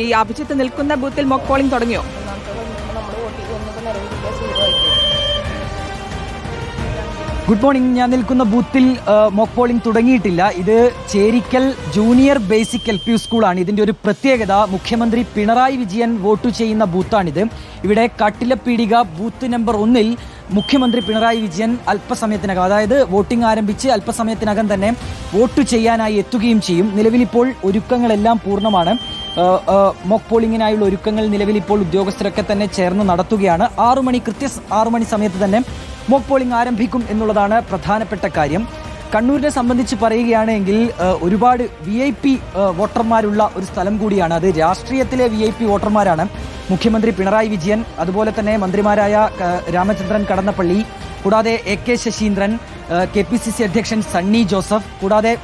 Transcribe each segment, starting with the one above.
ഈ അഭിജിത്ത് നിൽക്കുന്ന ബൂത്തിൽ മോക്ക് പോളിംഗ് തുടങ്ങിയോ? ഗുഡ് മോർണിംഗ് ഞാൻ നിൽക്കുന്ന ബൂത്തിൽ മോക്ക് പോളിംഗ് തുടങ്ങിയിട്ടില്ല. ഇത് Cherikkal junior basic L P സ്കൂളാണ്. ഇതിന്റെ ഒരു പ്രത്യേകത മുഖ്യമന്ത്രി പിണറായി വിജയൻ വോട്ട് ചെയ്യുന്ന ബൂത്താണിത്. ഇവിടെ കട്ടിലപ്പീടിക ബൂത്ത് നമ്പർ ഒന്നിൽ മുഖ്യമന്ത്രി പിണറായി വിജയൻ അല്പസമയത്തിനകം അതായത് വോട്ടിംഗ് ആരംഭിച്ച് അല്പസമയത്തിനകം തന്നെ വോട്ട് ചെയ്യാനായി എത്തുകയും ചെയ്യും. നിലവിലിപ്പോൾ ഒരുക്കങ്ങളെല്ലാം പൂർണമാണ്. മോക്ക് പോളിങ്ങിനായുള്ള ഒരുക്കങ്ങൾ നിലവിൽ ഇപ്പോൾ ഉദ്യോഗസ്ഥരൊക്കെ തന്നെ ചേർന്ന് നടത്തുകയാണ്. ആറു മണി കൃത്യ ആറു മണി സമയത്ത് തന്നെ മോക്ക് പോളിംഗ് ആരംഭിക്കും എന്നുള്ളതാണ് പ്രധാനപ്പെട്ട കാര്യം. കണ്ണൂരിനെ സംബന്ധിച്ച് പറയുകയാണെങ്കിൽ ഒരുപാട് വി ഐ പി വോട്ടർമാരുള്ള ഒരു സ്ഥലം കൂടിയാണ്. അത് രാഷ്ട്രീയത്തിലെ വി ഐ പി വോട്ടർമാരാണ്. മുഖ്യമന്ത്രി പിണറായി വിജയൻ അതുപോലെ തന്നെ മന്ത്രിമാരായ രാമചന്ദ്രൻ കടന്നപ്പള്ളി കൂടാതെ A K Saseendran K P C C അധ്യക്ഷൻ സണ്ണി ജോസഫ് കൂടാതെ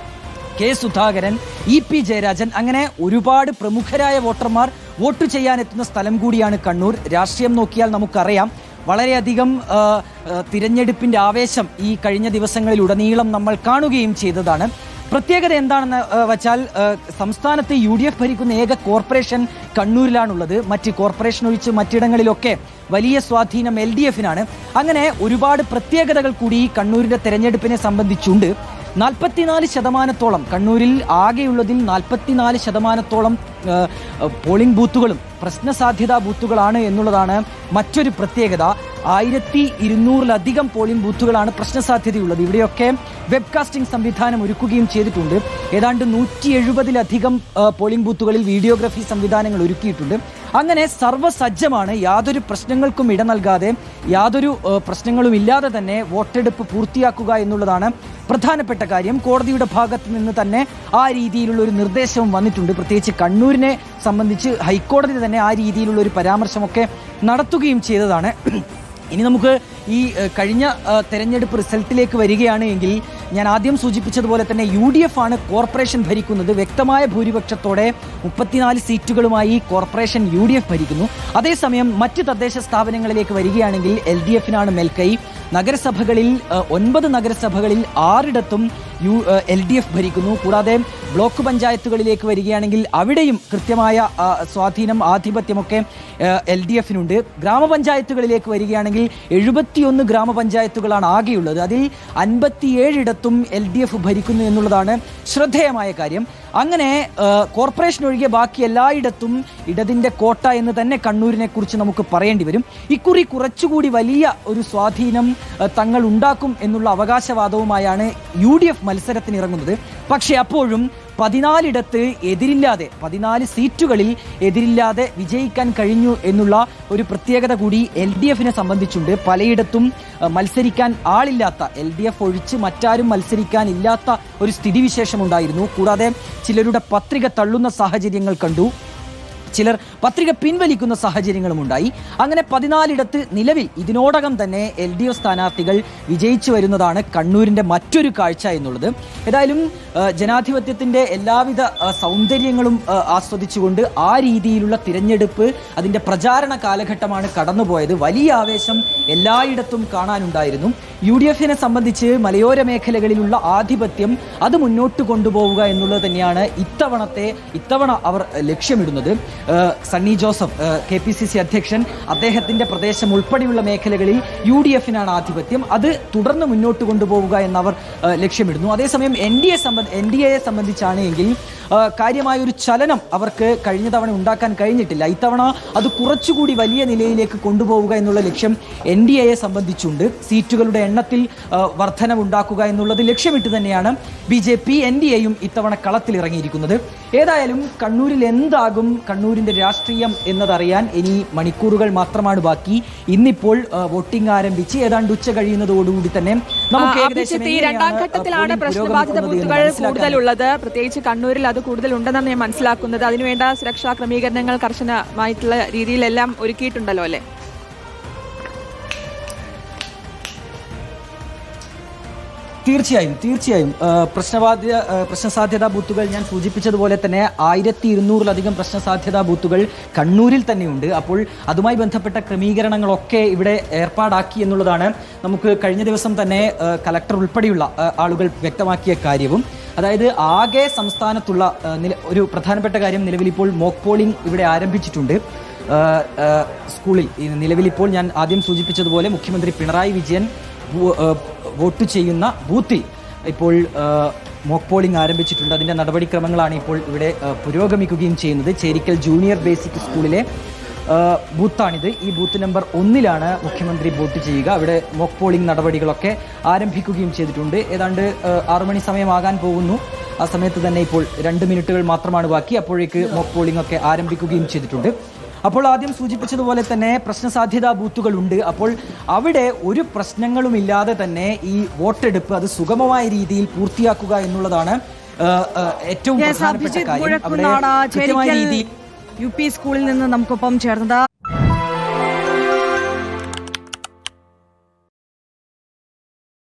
K Sudhakaran E P Jayarajan അങ്ങനെ ഒരുപാട് പ്രമുഖരായ വോട്ടർമാർ വോട്ട് ചെയ്യാനെത്തുന്ന സ്ഥലം കൂടിയാണ് കണ്ണൂർ. രാഷ്ട്രീയം നോക്കിയാൽ നമുക്കറിയാം. വളരെയധികം തിരഞ്ഞെടുപ്പിന്റെ ആവേശം ഈ കഴിഞ്ഞ ദിവസങ്ങളിൽ ഉടനീളം നമ്മൾ കാണുകയും ചെയ്തതാണ്. പ്രത്യേകത എന്താണെന്ന് വച്ചാൽ സംസ്ഥാനത്ത് യു ഡി എഫ് ഭരിക്കുന്ന ഏക കോർപ്പറേഷൻ കണ്ണൂരിലാണുള്ളത്. മറ്റ് കോർപ്പറേഷൻ ഒഴിച്ച് മറ്റിടങ്ങളിലൊക്കെ വലിയ സ്വാധീനം എൽ ഡി എഫിനാണ്. അങ്ങനെ ഒരുപാട് പ്രത്യേകതകൾ കൂടി ഈ കണ്ണൂരിന്റെ തെരഞ്ഞെടുപ്പിനെ സംബന്ധിച്ചുണ്ട്. നാൽപ്പത്തിനാല് ശതമാനത്തോളം കണ്ണൂരിൽ ആകെയുള്ളതിൽ നാൽപ്പത്തിനാല് ശതമാനത്തോളം പോളിംഗ് ബൂത്തുകളും പ്രശ്ന സാധ്യതാ ബൂത്തുകളാണ് എന്നുള്ളതാണ് മറ്റൊരു പ്രത്യേകത. ആയിരത്തി ഇരുന്നൂറിലധികം പോളിംഗ് ബൂത്തുകളാണ് പ്രശ്ന സാധ്യതയുള്ളത്. ഇവിടെയൊക്കെ വെബ്കാസ്റ്റിംഗ് സംവിധാനം ഒരുക്കുകയും ചെയ്തിട്ടുണ്ട്. ഏതാണ്ട് നൂറ്റി എഴുപതിലധികം പോളിംഗ് ബൂത്തുകളിൽ വീഡിയോഗ്രഫി സംവിധാനങ്ങൾ ഒരുക്കിയിട്ടുണ്ട്. അങ്ങനെ സർവസജ്ജമാണ്. യാതൊരു പ്രശ്നങ്ങൾക്കും ഇട നൽകാതെ യാതൊരു പ്രശ്നങ്ങളും ഇല്ലാതെ തന്നെ വോട്ടെടുപ്പ് പൂർത്തിയാക്കുക എന്നുള്ളതാണ് പ്രധാനപ്പെട്ട കാര്യം. കോടതിയുടെ ഭാഗത്ത് നിന്ന് തന്നെ ആ രീതിയിലുള്ള ഒരു നിർദ്ദേശവും വന്നിട്ടുണ്ട്. പ്രത്യേകിച്ച് കണ്ണൂരിനെ സംബന്ധിച്ച് ഹൈക്കോടതി തന്നെ ആ രീതിയിലുള്ള ഒരു പരാമർശമൊക്കെ നടത്തുകയും ചെയ്തതാണ്. ഇനി നമുക്ക് ഈ കഴിഞ്ഞ തെരഞ്ഞെടുപ്പ് റിസൾട്ടിലേക്ക് വരികയാണ് എങ്കിൽ ഞാൻ ആദ്യം സൂചിപ്പിച്ചതുപോലെ തന്നെ യു ഡി എഫ് ആണ് കോർപ്പറേഷൻ ഭരിക്കുന്നത്. വ്യക്തമായ ഭൂരിപക്ഷത്തോടെ മുപ്പത്തിനാല് സീറ്റുകളുമായി കോർപ്പറേഷൻ യു ഡി എഫ് ഭരിക്കുന്നു. അതേസമയം മറ്റ് തദ്ദേശ സ്ഥാപനങ്ങളിലേക്ക് വരികയാണെങ്കിൽ എൽ ഡി എഫിനാണ് മേൽക്കൈ. നഗരസഭകളിൽ ഒൻപത് നഗരസഭകളിൽ ആറിടത്തും യു എൽ ഡി എഫ് ഭരിക്കുന്നു. കൂടാതെ ബ്ലോക്ക് പഞ്ചായത്തുകളിലേക്ക് വരികയാണെങ്കിൽ അവിടെയും കൃത്യമായ സ്വാധീനം ആധിപത്യമൊക്കെ എൽ ഡി എഫിനുണ്ട് ഗ്രാമപഞ്ചായത്തുകളിലേക്ക് വരികയാണെങ്കിൽ എഴുപത്തിയൊന്ന് ഗ്രാമപഞ്ചായത്തുകളാണ് ആകെയുള്ളത്. അതിൽ അൻപത്തിയേഴിടത്തും എൽ ഡി എഫ് ഭരിക്കുന്നു എന്നുള്ളതാണ് ശ്രദ്ധേയമായ കാര്യം. അങ്ങനെ കോർപ്പറേഷൻ ഒഴികെ ബാക്കി എല്ലായിടത്തും ഇടതിന്റെ കോട്ട എന്ന് തന്നെ കണ്ണൂരിനെ കുറിച്ച് നമുക്ക് പറയേണ്ടി വരും. ഇക്കുറി കുറച്ചുകൂടി വലിയ ഒരു സ്വാധീനം തങ്ങൾ ഉണ്ടാക്കും എന്നുള്ള അവകാശവാദവുമായാണ് യു ഡി എഫ് പക്ഷേ അപ്പോഴും പതിനാലിടത്ത് എതിരില്ലാതെ പതിനാല് സീറ്റുകളിൽ എതിരില്ലാതെ വിജയിക്കാൻ കഴിഞ്ഞു എന്നുള്ള ഒരു പ്രത്യേകത കൂടി എൽ ഡി എഫിനെ സംബന്ധിച്ചുണ്ട്. പലയിടത്തും മത്സരിക്കാൻ ആളില്ലാത്ത എൽ ഡി എഫ് ഒഴിച്ച് മറ്റാരും മത്സരിക്കാൻ ഇല്ലാത്ത ഒരു സ്ഥിതിവിശേഷമുണ്ടായിരുന്നു. കൂടാതെ ചിലരുടെ പത്രിക തള്ളുന്ന സാഹചര്യങ്ങൾ കണ്ടു. ചിലർ പത്രിക പിൻവലിക്കുന്ന സാഹചര്യങ്ങളും ഉണ്ടായി അങ്ങനെ പതിനാലിടത്ത് നിലവിൽ ഇതിനോടകം തന്നെ എൽ ഡി എഫ് സ്ഥാനാർത്ഥികൾ വിജയിച്ചു വരുന്നതാണ് കണ്ണൂരിന്റെ മറ്റൊരു കാഴ്ച എന്നുള്ളത്. ഏതായാലും ജനാധിപത്യത്തിന്റെ എല്ലാവിധ സൗന്ദര്യങ്ങളും ആസ്വദിച്ചുകൊണ്ട് ആ രീതിയിലുള്ള തിരഞ്ഞെടുപ്പ് അതിന്റെ പ്രചാരണ കാലഘട്ടമാണ് കടന്നുപോയത്. വലിയ ആവേശം എല്ലായിടത്തും കാണാനുണ്ടായിരുന്നു. യു ഡി എഫിനെ സംബന്ധിച്ച് മലയോര മേഖലകളിലുള്ള ആധിപത്യം അത് മുന്നോട്ട് കൊണ്ടുപോവുക എന്നുള്ളത് തന്നെയാണ് ഇത്തവണത്തെ ഇത്തവണ അവർ ലക്ഷ്യമിടുന്നത്. Sunny Joseph K P C C അധ്യക്ഷൻ. അദ്ദേഹത്തിന്റെ പ്രദേശം ഉൾപ്പെടെയുള്ള മേഖലകളിൽ യു ഡി എഫിനാണ് ആധിപത്യം. അത് തുടർന്ന് മുന്നോട്ട് കൊണ്ടുപോവുക എന്നവർ ലക്ഷ്യമിടുന്നു. അതേസമയം എൻ ഡി എ സംബന്ധ എൻ ഡി എയെ സംബന്ധിച്ചാണ് എങ്കിൽ ഏഹ് കാര്യമായ ഒരു ചലനം അവർക്ക് കഴിഞ്ഞ തവണ ഉണ്ടാക്കാൻ കഴിഞ്ഞിട്ടില്ല. ഇത്തവണ അത് കുറച്ചുകൂടി വലിയ നിലയിലേക്ക് കൊണ്ടുപോവുക എന്നുള്ള ലക്ഷ്യം എൻ ഡി എയെ സംബന്ധിച്ചുണ്ട്. സീറ്റുകളുടെ എണ്ണത്തിൽ വർധനം ഉണ്ടാക്കുക എന്നുള്ളത് ലക്ഷ്യമിട്ട് തന്നെയാണ് B J P N D എയും ഇത്തവണ കളത്തിലിറങ്ങിയിരിക്കുന്നത്. ഏതായാലും കണ്ണൂരിൽ എന്താകും കണ്ണൂരിന്റെ രാഷ്ട്രീയം എന്നതറിയാൻ ഇനി മണിക്കൂറുകൾ മാത്രമാണ് ബാക്കി. ഇന്നിപ്പോൾ വോട്ടിംഗ് ആരംഭിച്ച് ഏതാണ്ട് ഉച്ച കഴിയുന്നതോടുകൂടി തന്നെ നമുക്ക് ഏകദേശം രണ്ടാം ഘട്ടത്തിലാണ് പ്രശ്നബാധിത ബൂത്തുകൾ കൂടുതലുള്ളത്. പ്രത്യേകിച്ച് കണ്ണൂരിൽ അത് കൂടുതലുണ്ടെന്നാണ് ഞാൻ മനസ്സിലാക്കുന്നത്. അതിനുവേണ്ട സുരക്ഷാ ക്രമീകരണങ്ങൾ കർശനമായിട്ടുള്ള രീതിയിലെല്ലാം ഒരുക്കിയിട്ടുണ്ടല്ലോ അല്ലേ? തീർച്ചയായും തീർച്ചയായും. പ്രശ്നബാധ്യ പ്രശ്നസാധ്യതാ ബൂത്തുകൾ ഞാൻ സൂചിപ്പിച്ചതുപോലെ തന്നെ ആയിരത്തി ഇരുന്നൂറിലധികം പ്രശ്നസാധ്യതാ ബൂത്തുകൾ കണ്ണൂരിൽ തന്നെയുണ്ട്. അപ്പോൾ അതുമായി ബന്ധപ്പെട്ട ക്രമീകരണങ്ങളൊക്കെ ഇവിടെ ഏർപ്പാടാക്കി എന്നുള്ളതാണ് നമുക്ക് കഴിഞ്ഞ ദിവസം തന്നെ കലക്ടർ ഉൾപ്പെടെയുള്ള ആളുകൾ വ്യക്തമാക്കിയ കാര്യവും. അതായത് ആകെ സംസ്ഥാനത്തുള്ള ഒരു പ്രധാനപ്പെട്ട കാര്യം നിലവിൽ ഇപ്പോൾ മോക്ക് പോളിംഗ് ഇവിടെ ആരംഭിച്ചിട്ടുണ്ട്. സ്കൂളിൽ നിലവിൽ ഇപ്പോൾ ഞാൻ ആദ്യം സൂചിപ്പിച്ചതുപോലെ മുഖ്യമന്ത്രി പിണറായി വിജയൻ വോട്ട് ചെയ്യുന്ന ബൂത്തിൽ. ഇപ്പോൾ മോക്ക് പോളിംഗ് ആരംഭിച്ചിട്ടുണ്ട്. അതിന്റെ നടപടിക്രമങ്ങളാണ് ഇപ്പോൾ ഇവിടെ പുരോഗമിക്കുകയും ചെയ്യുന്നത്. ചേരിക്കൽ ജൂനിയർ ബേസിക് സ്കൂളിലെ ബൂത്താണിത്. ഈ ബൂത്ത് നമ്പർ ഒന്നിലാണ് മുഖ്യമന്ത്രി വോട്ട് ചെയ്യുക. അവിടെ മോക്ക് പോളിംഗ് നടപടികളൊക്കെ ആരംഭിക്കുകയും ചെയ്തിട്ടുണ്ട്. ഏതാണ്ട് ആറുമണി ആറു മണി സമയമാകാൻ പോകുന്നു. ആ സമയത്ത് തന്നെ ഇപ്പോൾ രണ്ട് മിനിറ്റുകൾ മാത്രമാണ് ബാക്കി. അപ്പോഴേക്ക് മോക്ക് പോളിംഗ് ഒക്കെ ആരംഭിക്കുകയും ചെയ്തിട്ടുണ്ട്. അപ്പോൾ ആദ്യം സൂചിപ്പിച്ചതുപോലെ തന്നെ പ്രശ്നസാധ്യതാ ബൂത്തുകൾ ഉണ്ട് അപ്പോൾ അവിടെ ഒരു പ്രശ്നങ്ങളുമില്ലാതെ തന്നെ ഈ വോട്ടെടുപ്പ് അത് സുഗമമായ രീതിയിൽ പൂർത്തിയാക്കുക എന്നുള്ളതാണ് ഏറ്റവും പ്രധാനപ്പെട്ട കാര്യം. അവിടെ മുഴക്കുന്നാട് കൃത്യമായ രീതിയിൽ യു പി സ്കൂളിൽ നിന്ന് നമുക്കൊപ്പം ചേർന്നത്